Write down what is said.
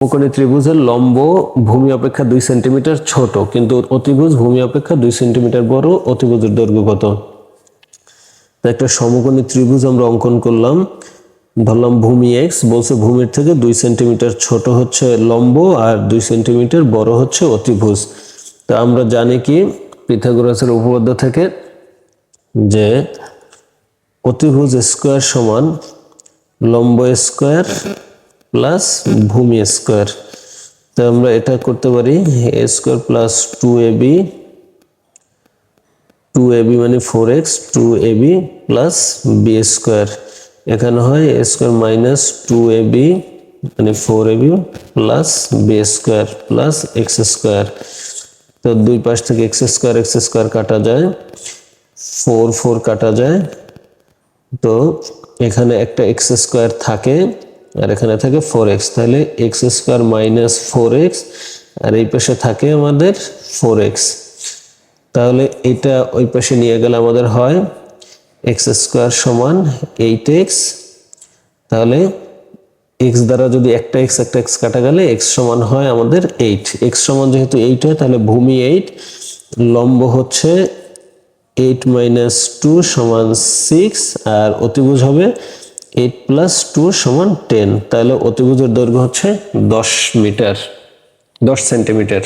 সমকোণী ত্রিভুজের লম্ব ভূমি অপেক্ষা দুই সেন্টিমিটার ছোট, কিন্তু অতিভুজ ভূমি অপেক্ষা দুই সেন্টিমিটার বড়, অতিভুজের দৈর্ঘ্য কত? একটা সমকোণী ত্রিভুজ আমরা অঙ্কন করলাম। ধরলাম ভূমি এক্স বলছে ভূমির থেকে দুই সেন্টিমিটার ছোট হচ্ছে লম্ব আর দুই সেন্টিমিটার বড় হচ্ছে অতিভুজ। তো আমরা জানি কি পিথাগোরাসের উপপাদ্য থেকে যে অতিভুজ স্কোয়ার সমান লম্ব স্কোয়ার প্লাস ভূমি স্কোয়ার তো আমরা এটা করতে পারি A square plus two A B two A B মানে four X two A B plus B square এখানে হয় A square minus two A B মানে four A B plus B square plus X square তো দুই পাশ থেকে x square x square কাটা যায় four four কাটা যায়। তো এখানে একটা এক্স স্কোয়ার থাকে আর এখানে থাকে ফোর এক্স তাহলে X square minus four X আর এই পাশে থাকে আমাদের ফোর এক্স তাহলে এটা ওই পাশে নিয়ে গেলে আমাদের হয় এক্স স্কোয়ার সমান এইট এক্স তাহলে এক্স দ্বারা যদি একটা এক্স একটা এক্স কাটা গেলে এক্স সমান হয় আমাদের এইট এক্স সমান যেহেতু এইট হয়, তাহলে ভূমি এইট লম্ব হচ্ছে এইট মাইনাস টু সমান সিক্স আর অতিভুজ হবে এইট প্লাস টু সমান টেন তাহলে অতিভুজের দৈর্ঘ্য হচ্ছে দশ মিটার দশ সেন্টিমিটার